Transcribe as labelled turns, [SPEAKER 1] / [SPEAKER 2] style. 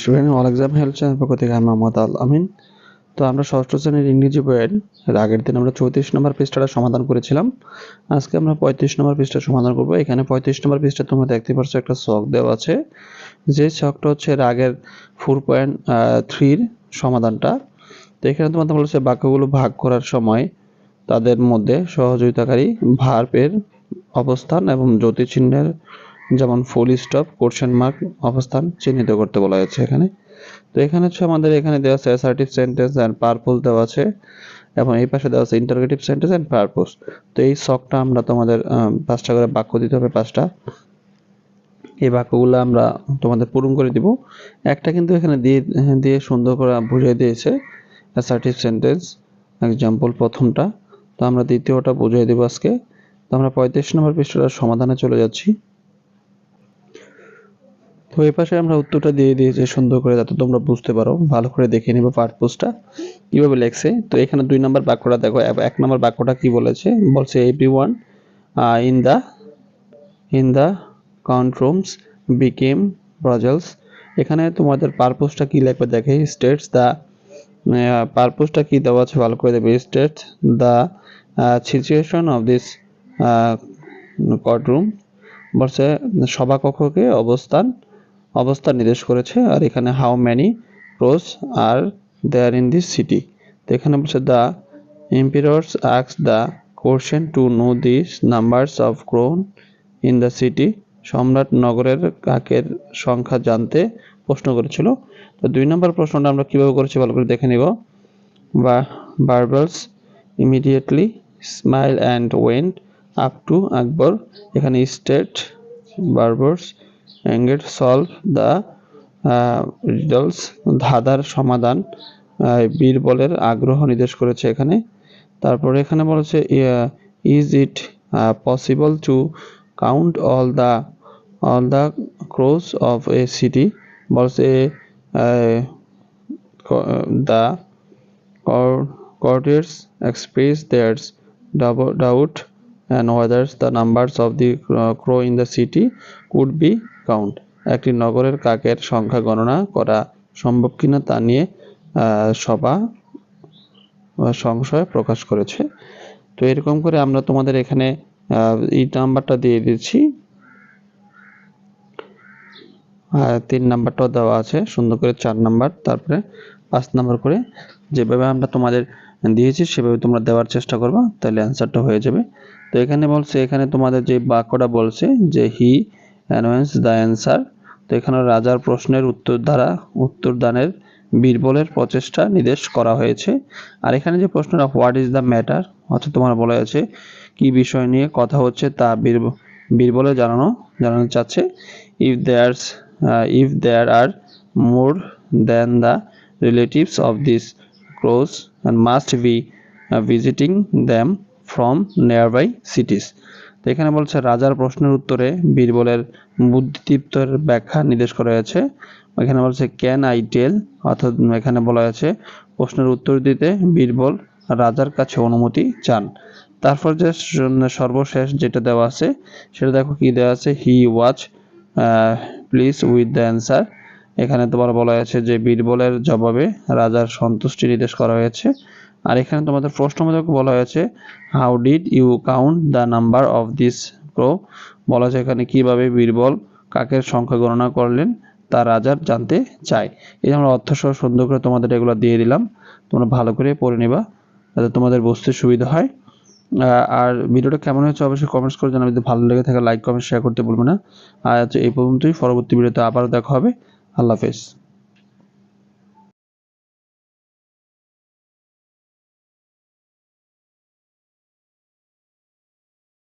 [SPEAKER 1] Student all exam help channel পক্ষ থেকে আমি মোহাম্মদ আল আমিন। তো আমরা ষষ্ঠ শ্রেণির ইংরেজি বইয়ের আগের দিন আমরা চৌত্রিশ নম্বর পৃষ্ঠাটা সমাধান করেছিলাম। আজকে আমরা পঁয়ত্রিশ নম্বর পৃষ্ঠা সমাধান করব। এখানে পঁয়ত্রিশ নম্বর পৃষ্ঠা তোমরা দেখতে পাচ্ছ একটা শখ দেওয়া আছে। যে শখটা হচ্ছে এর আগের ফোর পয়েন্ট থ্রির সমাধানটা। তো এখানে তোমাদের বলেছে বাক্যগুলো ভাগ করার সময় তাদের মধ্যে সহযোগিতাকারী ভার্বের অবস্থান এবং জ্যোতি চিহ্নের যেমন ফুল স্টপ কোশ্চেন মার্ক অবস্থান চিহ্নিত করতে বলা হয়েছে এখানে। তো এখানে হচ্ছে আমাদের এখানে দেওয়া আছে অ্যাসার্টিভ সেন্টেন্স অ্যান্ড পারপোজ দেওয়া আছে, এবং এই পাশে দেওয়া আছে ইন্টারগেটিভ সেন্টেন্স অ্যান্ড পারপোজ তো এই শখটা আমরা তোমাদের পাঁচটা করে বাক্য দিতে হবে পাঁচটা। এই বাক্যগুলো আমরা তোমাদের পূরণ করে দিব। একটা কিন্তু এখানে দিয়ে দিয়ে সুন্দর করে বুঝিয়ে দিয়েছে অ্যাসার্টিভ সেন্টেন্স এক্সাম্পল প্রথমটা। তো আমরা দ্বিতীয়টা বুঝিয়ে দেবো আজকে। তো আমরা পঁয়ত্রিশ নম্বর পৃষ্ঠাটার সমাধানে চলে যাচ্ছি। তো এই পাশে আমরা উত্তরটা দিয়ে দিয়েছি সুন্দর করে যাতে তোমরা বুঝতে পারো, ভালো করে দেখে নিবে পারপোজটা কীভাবে লেখছে? তো এখানে দুই নম্বর বাক্যটা দেখো এক নম্বর বাক্যটা কি বলেছে? বলছে every one in the in the count rooms became ব্রাজেলস এখানে তোমাদের পারপোজটা কি লিখবে দেখে? স্টেটস দ্য পারপোজটা কি দেওয়া আছে? ভালো করে দেবে states the situation of this courtroom বলছে সভাকক্ষকে অবস্থান অবস্থান নির্দেশ করেছে, আর এখানে how many crows are there in this city তো এখানে বলছে the emperors asks the question to know this numbers of crow in the city সম্রাট নগরের কাকের সংখ্যা জানতে প্রশ্ন করেছিল। তো দুই নম্বর প্রশ্নটা আমরা কীভাবে করেছি ভালো করে দেখে নিব। বা Birbal immediately smile and went up to Akbar. এখানে স্টেট বারবার্স অ্যাঙ্গেট সলভ দ্য রিডলস ধাঁধার সমাধান বীরবলের আগ্রহ নির্দেশ করেছে এখানে। তারপরে এখানে বলেছে is it possible to count all the all the crows of a city বলছে the courtiers express their doubt and whether the numbers of the crow in the city could be count. একটি নগরের কাকের সংখ্যা গণনা করা সম্ভব কিনা তা নিয়ে সভা সংশয় প্রকাশ করেছে। তো এরকম করে আমরা তোমাদের এখানে এই নাম্বারটা দিয়ে দিচ্ছি। তিন নাম্বারটাও দেওয়া আছে, সুন্দর করে চার নাম্বার, তারপরে পাঁচ নাম্বার করে যেভাবে আমরা তোমাদের দিয়েছি, সেভাবে তোমরা দেওয়ার চেষ্টা করবা, তাহলে অ্যান্সারটা হয়ে যাবে। তো এখানে বলছে, এখানে তোমাদের যে বাক্যটা বলছে, যে হি অ্যানোয়েন্স দ্য অ্যান্সার তো এখানে রাজার প্রশ্নের উত্তর দ্বারা উত্তর দানের বীরবলের প্রচেষ্টা নির্দেশ করা হয়েছে। আর এখানে যে প্রশ্নটা হোয়াট ইজ দ্য ম্যাটার অর্থাৎ তোমার বলা হয়েছে, কি বিষয় নিয়ে কথা হচ্ছে তা বীর, বীরবলে জানানো জানানো চাচ্ছে। If there's if there are more then the relatives of this crows and must be visiting them from nearby cities তো এখানে বলছে, রাজার প্রশ্নের উত্তরে বীরবলের বুদ্ধিদীপ্তর ব্যাখ্যা নির্দেশ করা হয়েছে। এখানে বলছে ক্যান আই টেল অর্থাৎ এখানে বলা হয়েছে, প্রশ্নের উত্তর দিতে বীরবল রাজার কাছে অনুমতি চান। তারপর যে সর্বশেষ যেটা দেওয়া আছে, সেটা দেখো কি দেওয়া আছে he was please with the answer এখানে তোমার বলা হয়েছে যে বীরবলের জবাবে রাজার সন্তুষ্টি নির্দেশ করা হয়েছে। আর এখানে তোমাদের প্রশ্ন মধ্যে বলা হয়েছে how did you count the number of this pro বলা হয়েছে এখানে কীভাবে বীরবল কাকের সংখ্যা গণনা করলেন, তা রাজার জানতে চায়। এই আমরা অর্থসহ সুন্দর করে তোমাদের এগুলো দিয়ে দিলাম, তোমরা ভালো করে পড়ে নিবা, যাতে তোমাদের বুঝতে সুবিধা হয়। আর ভিডিওটা কেমন হয়েছে অবশ্যই কমেন্টস করে জানাবে, যদি ভালো লেগে থাকে লাইক কমেন্ট শেয়ার করতে বলবে না। আর এই পর্যন্তই, পরবর্তী ভিডিওতে আবার দেখা হবে। আল্লাহ হাফেজ।